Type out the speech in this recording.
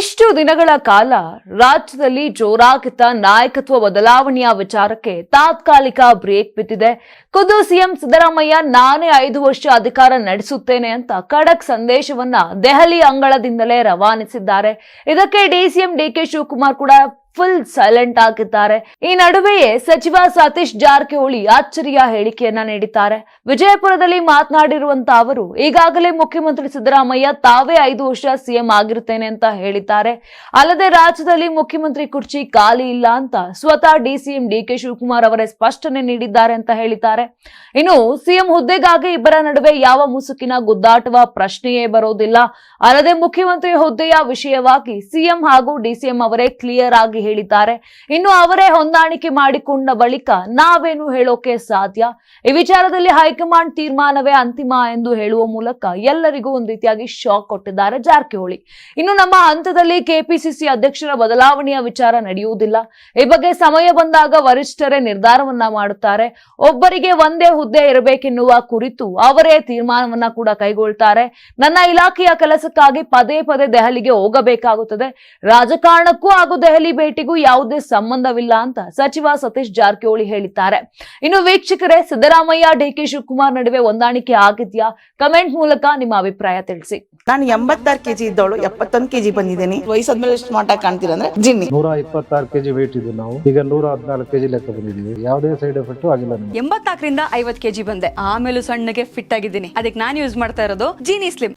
ಇಷ್ಟು ದಿನಗಳ ಕಾಲ ರಾಜ್ಯದಲ್ಲಿ ಜೋರಾಗಿದ್ದ ನಾಯಕತ್ವ ಬದಲಾವಣೆಯ ವಿಚಾರಕ್ಕೆ ತಾತ್ಕಾಲಿಕ ಬ್ರೇಕ್ ಬಿದ್ದಿದೆ. ಖುದ್ದು ಸಿಎಂ ಸಿದ್ದರಾಮಯ್ಯ ನಾನೇ ಐದು ವರ್ಷ ಅಧಿಕಾರ ನಡೆಸುತ್ತೇನೆ ಅಂತ ಖಡಕ್ ಸಂದೇಶವನ್ನ ದೆಹಲಿ ಅಂಗಳದಿಂದಲೇ ರವಾನಿಸಿದ್ದಾರೆ. ಇದಕ್ಕೆ ಡಿಸಿಎಂ ಡಿಕೆ ಶಿವಕುಮಾರ್ ಕೂಡ ಫುಲ್ ಸೈಲೆಂಟ್ ಆಗಿದ್ದಾರೆ. ಈ ನಡುವೆಯೇ ಸಚಿವ ಸತೀಶ್ ಜಾರಕಿಹೊಳಿ ಅಚ್ಚರಿಯ ಹೇಳಿಕೆಯನ್ನ ನೀಡಿದ್ದಾರೆ. ವಿಜಯಪುರದಲ್ಲಿ ಮಾತನಾಡಿರುವಂತ ಅವರು, ಈಗಾಗಲೇ ಮುಖ್ಯಮಂತ್ರಿ ಸಿದ್ದರಾಮಯ್ಯ ತಾವೇ ಐದು ವರ್ಷ ಸಿಎಂ ಆಗಿರುತ್ತೇನೆ ಅಂತ ಹೇಳಿದ್ದಾರೆ. ಅಲ್ಲದೆ ರಾಜ್ಯದಲ್ಲಿ ಮುಖ್ಯಮಂತ್ರಿ ಕುರ್ಚಿ ಖಾಲಿ ಇಲ್ಲ ಅಂತ ಸ್ವತಃ ಡಿಸಿಎಂ ಡಿಕೆ ಶಿವಕುಮಾರ್ ಅವರೇ ಸ್ಪಷ್ಟನೆ ನೀಡಿದ್ದಾರೆ ಅಂತ ಹೇಳಿದ್ದಾರೆ. ಇನ್ನು ಸಿಎಂ ಹುದ್ದೆಗಾಗಿ ಇಬ್ಬರ ನಡುವೆ ಯಾವ ಮುಸುಕಿನ ಗುದ್ದಾಟವ ಪ್ರಶ್ನೆಯೇ ಬರೋದಿಲ್ಲ. ಅಲ್ಲದೆ ಮುಖ್ಯಮಂತ್ರಿ ಹುದ್ದೆಯ ವಿಷಯವಾಗಿ ಸಿಎಂ ಹಾಗೂ ಡಿಸಿಎಂ ಅವರೇ ಕ್ಲಿಯರ್ ಆಗಿ ಹೇಳಿದ್ದಾರೆ. ಇನ್ನು ಅವರೇ ಹೊಂದಾಣಿಕೆ ಮಾಡಿಕೊಂಡ ಬಳಿಕ ನಾವೇನು ಹೇಳೋಕೆ ಸಾಧ್ಯ? ಈ ವಿಚಾರದಲ್ಲಿ ಹೈಕಮಾಂಡ್ ತೀರ್ಮಾನವೇ ಅಂತಿಮ ಎಂದು ಹೇಳುವ ಮೂಲಕ ಎಲ್ಲರಿಗೂ ಒಂದು ರೀತಿಯಾಗಿ ಶಾಕ್ ಕೊಟ್ಟಿದ್ದಾರೆ ಜಾರಕಿಹೊಳಿ. ಇನ್ನು ನಮ್ಮ ಹಂತದಲ್ಲಿ ಕೆಪಿಸಿಸಿ ಅಧ್ಯಕ್ಷರ ಬದಲಾವಣೆಯ ವಿಚಾರ ನಡೆಯುವುದಿಲ್ಲ. ಈ ಬಗ್ಗೆ ಸಮಯ ಬಂದಾಗ ವರಿಷ್ಠರೇ ನಿರ್ಧಾರವನ್ನ ಮಾಡುತ್ತಾರೆ. ಒಬ್ಬರಿಗೆ ಒಂದೇ ಹುದ್ದೆ ಇರಬೇಕೆನ್ನುವ ಕುರಿತು ಅವರೇ ತೀರ್ಮಾನವನ್ನ ಕೂಡ ಕೈಗೊಳ್ತಾರೆ. ನನ್ನ ಇಲಾಖೆಯ ಕೆಲಸಕ್ಕಾಗಿ ಪದೇ ಪದೇ ದೆಹಲಿಗೆ ಹೋಗಬೇಕಾಗುತ್ತದೆ. ರಾಜಕಾರಣಕ್ಕೂ ಹಾಗೂ ದೆಹಲಿ ಭೇಟಿಗೂ ಯಾವುದೇ ಸಂಬಂಧವಿಲ್ಲ ಅಂತ ಸಚಿವ ಸತೀಶ್ ಜಾರಕಿಹೊಳಿ ಹೇಳಿದ್ದಾರೆ. ಇನ್ನು ವೀಕ್ಷಕರೇ ಸಿದ್ದರಾಮಯ್ಯ ಡಿಕೆ ಶಿವಕುಮಾರ್ ನಡುವೆ ಹೊಂದಾಣಿಕೆ ಆಗಿದ್ಯಾ? ಕಮೆಂಟ್ ಮೂಲಕ ನಿಮ್ಮ ಅಭಿಪ್ರಾಯ ತಿಳಿಸಿ. ನಾನು ಎಂಬತ್ತಾರು ಕೆಜಿ ಇದ್ದವಳು ಎಪ್ಪತ್ತೊಂದು ಕೆಜಿ ಬಂದಿದ್ದೀನಿ. ವಯಸ್ಸಾದ್ಮೇಲೆ ಸ್ಮಾರ್ಟ್ ಆಗಿ ಕಾಣ್ತೀರಾ ಅಂದ್ರೆ ಜಿನ್ನಿ. ನೂರ ಇಪ್ಪತ್ತಾರು ಕೆಜಿ ವೇಟ್ ಇದ್ದು ನಾವು. ಈಗ ನೂರ ಹದಿನಾಲ್ಕು ಕೆಜಿ ಲೆಕ್ಕ ಬಂದಿದ್ದೀವಿ. ಯಾವುದೇ ಸೈಡ್ ಎಫೆಕ್ಟ್ ಆಗಿಲ್ಲ ನಮಗೆ. ಎಂಬತ್ನಾಲ್ಕರಿಂದ ಐವತ್ ಕೆಜಿ ಬಂದೆ. ಆಮೇಲೆ ಸಣ್ಣಗೆ ಫಿಟ್ ಆಗಿದ್ದೀನಿ. ಅದಕ್ಕೆ ನಾನು ಯೂಸ್ ಮಾಡ್ತಾ ಇರೋದು ಜೀನಿ ಸ್ಲಿಮ್